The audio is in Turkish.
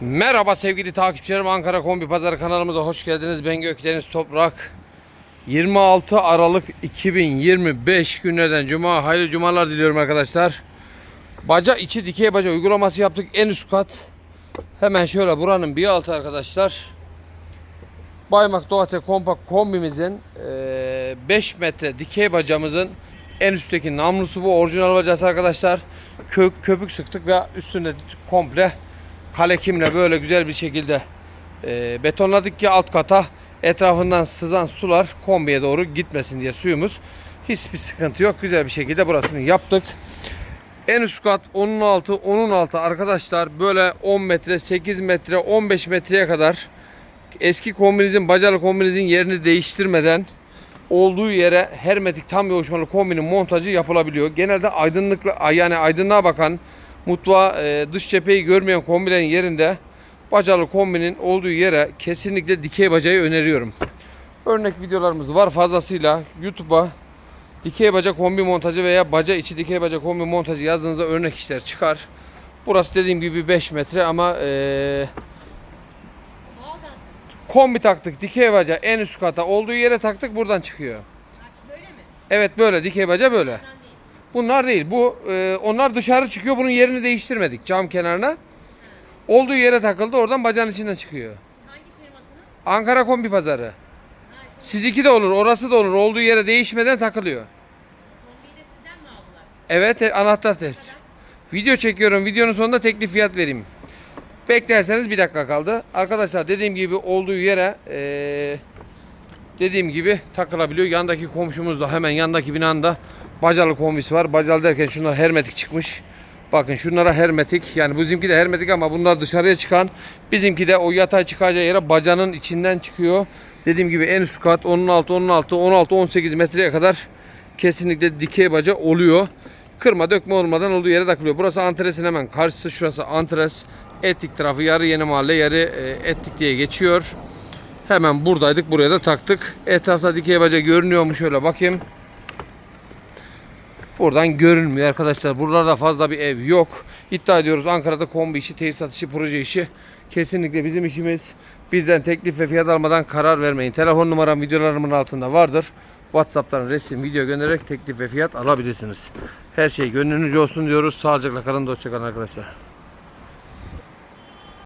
Merhaba sevgili takipçilerim Ankara Kombi Pazarı kanalımıza hoş geldiniz. Ben Gökdeniz Toprak. 26 Aralık 2025 günlerden Cuma hayırlı cumalar diliyorum arkadaşlar. Baca içi dikey baca uygulaması yaptık en üst kat. Hemen şöyle buranın bir altı arkadaşlar. Baymak Doğate Kompakt kombimizin eee, 5 metre dikey bacamızın en üstteki namlusu bu orijinal bacası arkadaşlar. Kök, köpük sıktık ve üstünde komple kalekimle böyle güzel bir şekilde eee, betonladık ki alt kata etrafından sızan sular kombiye doğru gitmesin diye suyumuz. Hiçbir sıkıntı yok. Güzel bir şekilde burasını yaptık. En üst kat onun altı, onun altı arkadaşlar böyle 10 metre, 8 metre, 15 metreye kadar eski kombinizin, bacalı kombinizin yerini değiştirmeden olduğu yere hermetik tam yoğuşmalı kombinin montajı yapılabiliyor. Genelde aydınlıkla yani aydınlığa bakan mutfağa e, dış cepheyi görmeyen kombilerin yerinde bacalı kombinin olduğu yere kesinlikle dikey bacayı öneriyorum. Örnek videolarımız var fazlasıyla YouTube'a dikey baca kombi montajı veya baca içi dikey baca kombi montajı yazdığınızda örnek işler çıkar. Burası dediğim gibi 5 metre ama mı? kombi taktık dikey baca en üst kata olduğu yere taktık buradan çıkıyor. Artık böyle mi? Evet böyle dikey baca böyle. Bunlar değil. Bu e, onlar dışarı çıkıyor. Bunun yerini değiştirmedik cam kenarına. Olduğu yere takıldı. Oradan bacanın içinden çıkıyor. Hangi firmasınız? Ankara kombi pazarı. Sizinki de olur, orası da olur. Olduğu yere değişmeden takılıyor. kombiyi de sizden mi aldılar? Evet, e, anahtar test. Video çekiyorum. Videonun sonunda teklif fiyat vereyim. Beklerseniz bir dakika kaldı. Arkadaşlar dediğim gibi olduğu yere eee, dediğim gibi takılabiliyor. Yandaki komşumuz da hemen yandaki binanda bacalı kombisi var. Bacalı derken şunlar hermetik çıkmış. Bakın şunlara hermetik. Yani bizimki de hermetik ama bunlar dışarıya çıkan. Bizimki de o yatay çıkacağı yere bacanın içinden çıkıyor. Dediğim gibi en üst kat 16, 16, 16, 18 metreye kadar kesinlikle dikey baca oluyor. Kırma dökme olmadan olduğu yere takılıyor. Burası antresin hemen karşısı. Şurası antres. Ettik tarafı yarı yeni mahalle yarı e, ettik diye geçiyor. Hemen buradaydık. Buraya da taktık. Etrafta dikey baca görünüyor mu? Şöyle bakayım. Buradan görünmüyor arkadaşlar. Buralarda fazla bir ev yok. İddia ediyoruz Ankara'da kombi işi, tesisat işi, proje işi kesinlikle bizim işimiz. Bizden teklif ve fiyat almadan karar vermeyin. Telefon numaram videolarımın altında vardır. WhatsApp'tan resim, video göndererek teklif ve fiyat alabilirsiniz. Her şey gönlünüzce olsun diyoruz. Sağlıcakla kalın, hoşçakalın arkadaşlar.